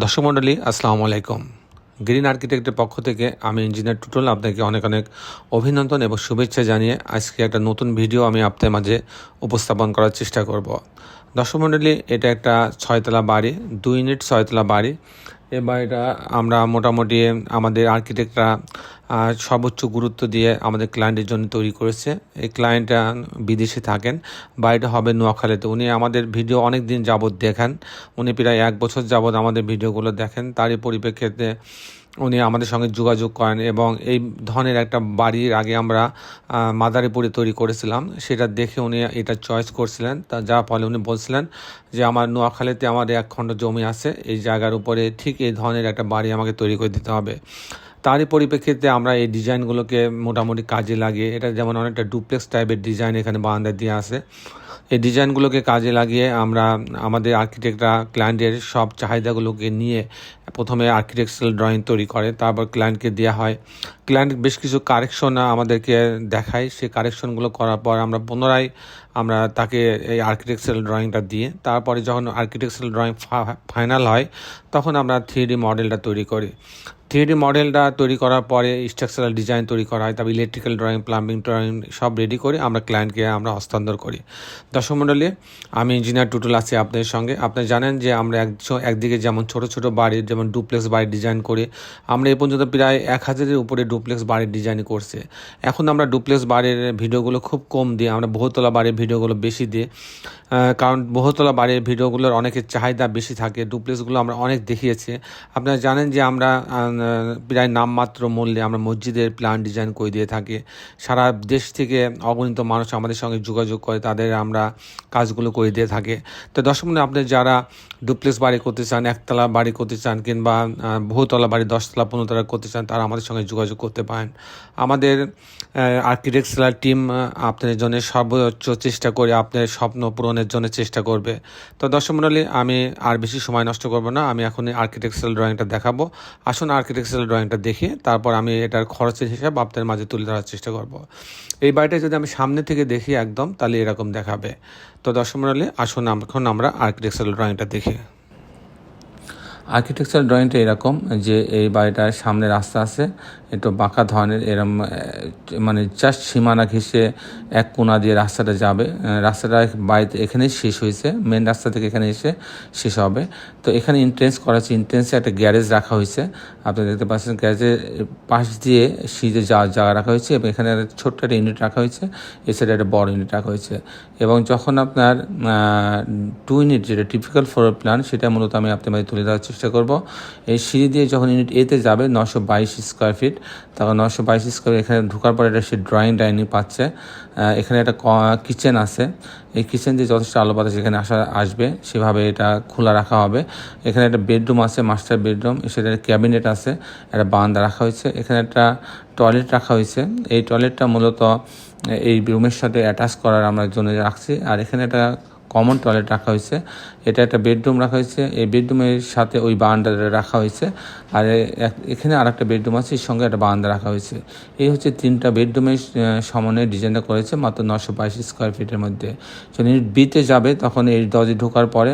দর্শক মণ্ডলী, আসসালামু আলাইকুম। গ্রিন আর্কিটেক্টের পক্ষ থেকে আমি ইঞ্জিনিয়ার টুটল আপনাকে অনেক অনেক অভিনন্দন এবং শুভেচ্ছা জানিয়ে আজকে একটা নতুন ভিডিও আমি আপনাদের মাঝে উপস্থাপন করার চেষ্টা করব। দর্শক মণ্ডলী, এটা একটা ছয়তলা বাড়ি, দুই ইউনিট ছয়তলা বাড়ি। এই বাড়িটা আমরা মোটামুটি আমাদের আর্কিটেক্টরা সর্বোচ্চ গুরুত্ব দিয়ে আমাদের ক্লায়েন্টের জন্য তৈরি করেছে। এই ক্লায়েন্ট বিদেশে থাকেন, বাড়িটা হবে নোয়াখালীতে। উনি আমাদের ভিডিও অনেক দিন যাবৎ দেখেন। উনি প্রায় এক বছর যাবৎ আমাদের ভিডিওগুলো দেখেন। তারই পরিপ্রেক্ষিতে উনি আমাদের সঙ্গে যোগাযোগ করেন এবং এই ধরনের একটা বাড়ির আগে আমরা মাদারীপুরে তৈরি করেছিলাম। সেটা দেখে উনি এটা চয়েস করছিলেন। তা যার ফলে উনি বলছিলেন যে, আমার নোয়াখালীতে আমার এক খণ্ড জমি আছে। এই জায়গার উপরে ঠিক এই ধরনের একটা বাড়ি আমাকে তৈরি করে দিতে হবে। তারই পরিপ্রেক্ষিতে আমরা এই ডিজাইনগুলোকে মোটামুটি কাজে লাগিয়ে, এটা যেমন অনেকটা ডুপ্লেক্স টাইপের ডিজাইন এখানে বারান্দা দিয়ে আসে এই ডিজাইনগুলোকে কাজে লাগিয়ে আমরা আমাদের আর্কিটেক্টরা ক্লায়েন্টের সব চাহিদাগুলোকে নিয়ে প্রথমে আর্কিটেকচারাল ড্রয়িং তৈরি করে, তারপর ক্লায়েন্টকে দেওয়া হয়। ক্লায়েন্ট বেশ কিছু কারেকশন আমাদেরকে দেখায়। সেই কারেকশনগুলো করার পর আমরা পুনরায় আমরা তাকে এই আর্কিটেকচারাল ড্রয়িংটা দিয়ে, তারপরে যখন আর্কিটেকচারাল ড্রয়িং ফাইনাল হয়, তখন আমরা থ্রি মডেলটা তৈরি করি। থ্রি মডেলটা তৈরি করার পরে স্ট্রাকচারাল ডিজাইন তৈরি করা হয়, তারপর ইলেকট্রিক্যাল ড্রয়িং প্লাম্বিং ড্রয়িং সব রেডি করে আমরা ক্লায়েন্টকে আমরা হস্তান্তর করি। দর্শক মণ্ডলী আমি ইঞ্জিনিয়ার টুটুল আছি আপনাদের সঙ্গে। আপনি জানেন যে আমরা এক একদিকে যেমন ছোট ছোট বাড়ির যেমন ডুপ্লেক্স বাড়ির ডিজাইন করে, আমরা এই পর্যন্ত প্রায় এক হাজারের উপরে ডুপ্লেক্স বাড়ির ডিজাইন করছে। এখন আমরা ডুপ্লেক্স বাড়ির ভিডিওগুলো খুব কম দিই, আমরা বহুতলা বাড়ির ভিডিওগুলো বেশি দিই। কারণ বহুতলা বাড়ির ভিডিওগুলোর অনেকের চাহিদা বেশি থাকে ডুপ্লেক্সগুলো আমরা অনেক দেখিয়েছি। আপনারা জানেন যে আমরা প্রায় নামমাত্র মূল্যে আমরা মসজিদের প্ল্যান ডিজাইন করে দিয়ে থাকি। সারা দেশ থেকে অগণিত মানুষ আমাদের সঙ্গে যোগাযোগ করে, তাদের আমরা কাজগুলো করে দিয়ে থাকি। তো মিনিট আপনি যারা ডুপ্লেক্স বাড়ি করতে চান, একতলা বাড়ি করতে চান কিংবা বহুতলা বাড়ি, দশতলা, পনেরোতলা করতে চান, তারা আমাদের সঙ্গে যোগাযোগ করতে পারেন। আমাদের আর্কিটেকচারাল টিম আপনাদের জন্য সর্বোচ্চ চেষ্টা করে আপনার স্বপ্ন পূরণের জন্য চেষ্টা করবে। তো দর্শক মন্ডলী, আমি আর বেশি সময় নষ্ট করব না, আমি এখন আর্কিটেকচারাল ড্রয়িংটা দেখাবো। আসুন আর্কিটেকচারাল ড্রয়িংটা দেখি, তারপর আমি এটার খরচের হিসাব আপনাদের মাঝে তুলে ধরার চেষ্টা করব। এই বাড়িটা যদি আমি সামনে থেকে দেখি একদম, তাহলে এরকম দেখাবে। তো দর্শক মন্ডলী, আসুন এখন আমরা আর্কিটেকচারাল ড্রয়িংটা দেখি। আর্কিটেকচার ড্রয়িংটা এরকম যে এই বাড়িটার সামনে রাস্তা আছে, একটু বাঁকা ধরনের, এরম মানে জাস্ট সীমানা ঘেসে এক কোনা দিয়ে রাস্তাটা যাবে। রাস্তাটা বাড়িতে এখানেই শেষ হয়েছে মেন রাস্তা থেকে এখানে এসে শেষ হবে। তো এখানে ইন্ট্রেন্স করা হয়েছে ইন্ট্রেন্সে একটা গ্যারেজ রাখা হয়েছে। আপনি দেখতে পাচ্ছেন গ্যারেজের পাশ দিয়ে সিজে যাওয়ার জায়গা রাখা হয়েছে এবং এখানে একটা ছোট্ট একটা ইউনিট রাখা হয়েছে এছাড়া একটা বড় ইউনিট রাখা হয়েছে। এবং যখন আপনার টু ইউনিট যেটা টিপিক্যাল ফ্লোর প্ল্যান সেটা মূলত আমি আপনার মাঝে তুলে দেওয়ার চেষ্টা করব। এই সিঁড়ি দিয়ে যখন ইউনিট এতে যাবে নশো বাইশ স্কোয়ার ফিট তখন নশো বাইশ স্কোয়ার এখানে ঢোকার পরে এটা সে ড্রয়িং ডাইনিং পাচ্ছে। এখানে একটা কিচেন আছে। এই কিচেন দিয়ে যথেষ্ট আলো বাতাস এখানে আসা, আসবে। সেভাবে এটা খোলা রাখা হবে। এখানে একটা বেডরুম আছে মাস্টার বেডরুম সেটা ক্যাবিনেট আছে, একটা বারান্দা রাখা হয়েছে। এখানে একটা টয়লেট রাখা হয়েছে। এই টয়লেটটা মূলত এই রুমের সাথে অ্যাটাচ করার আমরা জন্য রাখছি। আর এখানে একটা কমন টয়লেট রাখা হয়েছে। এটা একটা বেডরুম রাখা হয়েছে। এই বেডরুমের সাথে ওই বারান্দা রাখা হয়েছে। আর এখানে আর একটা বেডরুম আছে, এর সঙ্গে একটা বারান্দা রাখা হয়েছে। এই হচ্ছে তিনটা বেডরুমের সমন্বয়ে ডিজাইনটা করেছে মাত্র নশো বাইশ স্কোয়ার ফিটের মধ্যে। যখন বিতে যাবে, তখন এই দরজে ঢোকার পরে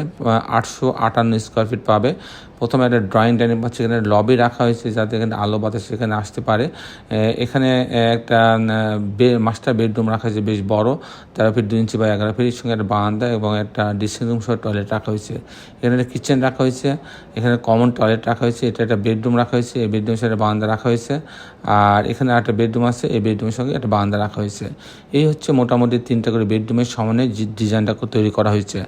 আটশো আটান্ন স্কোয়ার ফিট পাবে। প্রথমে একটা ড্রয়িং ডাইনিং পাচ্ছে এখানে লবি রাখা হয়েছে যাতে এখানে আলো বাতাস সেখানে আসতে পারে। এখানে একটা মাস্টার বেডরুম রাখা হয়েছে, বেশ বড়। তেরো ফিট দুই ইঞ্চি বা এগারো ফিটের সঙ্গে একটা বারান্দা এবং একটা ড্রেসিং রুম সহ টয়লেট রাখা হয়েছে। এখানে একটা কিচেন রাখা হয়েছে, এখানে কমন টয়লেট রাখা হয়েছে, এটা একটা বেডরুম রাখা হয়েছে, এই বেডরুমের সাথে বারান্দা রাখা হয়েছে। আর এখানে একটা বেডরুম আছে, এই বেডরুমের সঙ্গে একটা বারান্দা রাখা হয়েছে। এই হচ্ছে মোটামুটি তিনটা করে বেডরুমের সমানে ডিজাইনটা তৈরি করা হয়েছে।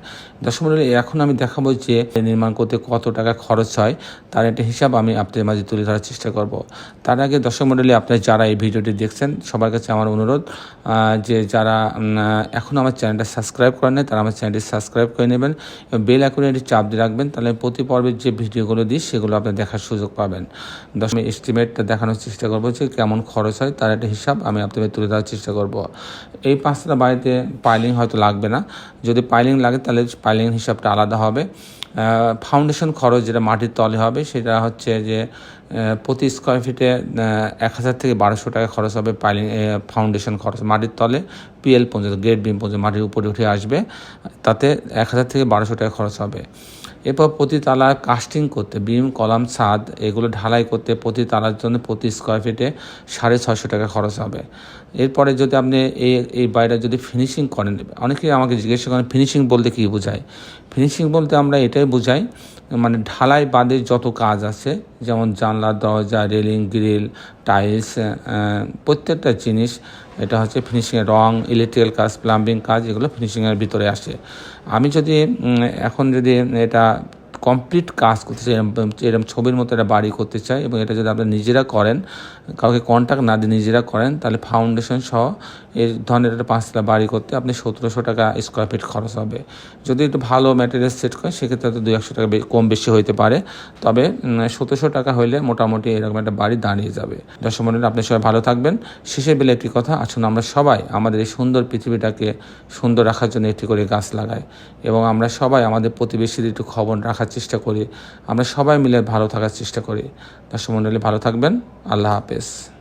দর্শক এখন আমি দেখাবো যে নির্মাণ করতে কত টাকা খরচ হয়, তার একটা হিসাব আমি আপনাদের মাঝে তুলে ধরার চেষ্টা করব। তার আগে দর্শক মণ্ডলী, আপনারা যারা এই ভিডিওটি দেখছেন, সবার কাছে আমার অনুরোধ যে যারা এখন আমার চ্যানেলটা সাবস্ক্রাইব করেন তারা আমার চ্যানেলটি সাবস্ক্রাইব করে নেবেন এবং বেল আইকনটি চাপ দিয়ে রাখবেন, তাহলে প্রতি পর্বের যে ভিডিওগুলো দিই, সেগুলো আপনি দেখার সুযোগ পাবেন। দশমী এস্টিমেটটা দেখানোর চেষ্টা করব যে কেমন খরচ হয়, তার একটা হিসাব আমি আপনাদের তুলে ধরার চেষ্টা করব। এই পাঁচটা বাড়িতে পাইলিং হয়তো লাগবে না, যদি পাইলিং লাগে, তাহলে পাইলিং হিসাবটা আলাদা হবে। ফাউন্ডেশন খরচ যেটা মাটির তলে হবে, সেটা হচ্ছে যে প্রতি স্কোয়ার ফিটে এক হাজার থেকে বারোশো টাকা খরচ হবে পাইলিং ফাউন্ডেশন খরচ। মাটির তলে পিএল পর্যন্ত গ্রেড বিম পর্যন্ত মাটির উপরে উঠে আসবে, তাতে এক হাজার থেকে বারোশো টাকা খরচ হবে। এরপর প্রতি তালার কাস্টিং করতে, বিম, কলাম, ছাদ, এগুলো ঢালাই করতে প্রতি তালার জন্য প্রতি স্কোয়ার ফিটে সাড়ে ছশো টাকা খরচ হবে। এরপরে যদি আপনি এই এই বাড়িটা যদি ফিনিশিং করেন, অনেকে আমাকে জিজ্ঞাসা করেন ফিনিশিং বলতে কী বোঝায়? ফিনিশিং বলতে আমরা এটাই বোঝাই মানে ঢালাই বাদে যত কাজ আছে যেমন জানলা, দরজা, রেলিং, গ্রিল, টাইলস প্রত্যেকটা জিনিস, এটা হচ্ছে ফিনিশিংয়ের রং ইলেকট্রিক্যাল কাজ প্লাম্বিং কাজ, এগুলো ফিনিশিংয়ের ভিতরে আসে। আমি যদি এখন যদি এটা কমপ্লিট কাজ করতে চাই, এরম ছবির মতো একটা বাড়ি করতে চাই এবং এটা যদি আপনারা নিজেরা করেন, কাউকে কন্ট্যাক্ট না দিয়ে নিজেরা করেন, তাহলে ফাউন্ডেশন সহ এই ধরনের একটা পাঁচতলা বাড়ি করতে আপনি সতেরোশো টাকা স্কোয়ার ফিট খরচ হবে। যদি একটু ভালো ম্যাটেরিয়াল সেট করেন, সেক্ষেত্রে হয়তো দুই একশো টাকা কম বেশি হতে পারে। তবে সতেরোশো টাকা হইলে মোটামুটি এরকম একটা বাড়ি দাঁড়িয়ে যাবে। দর্শক মন্ডলী, আপনি সবাই ভালো থাকবেন। শেষে বেলে একটি কথা, আসুন আমরা সবাই আমাদের এই সুন্দর পৃথিবীটাকে সুন্দর রাখার জন্য একটি করে গাছ লাগাই। এবং আমরা সবাই আমাদের প্রতিবেশীদের একটু খবর রাখার চেষ্টা করি। আমরা সবাই মিলে ভালো থাকার চেষ্টা করি। দর্শক মন্ডলী, ভালো থাকবেন। আল্লাহ হাফেজ।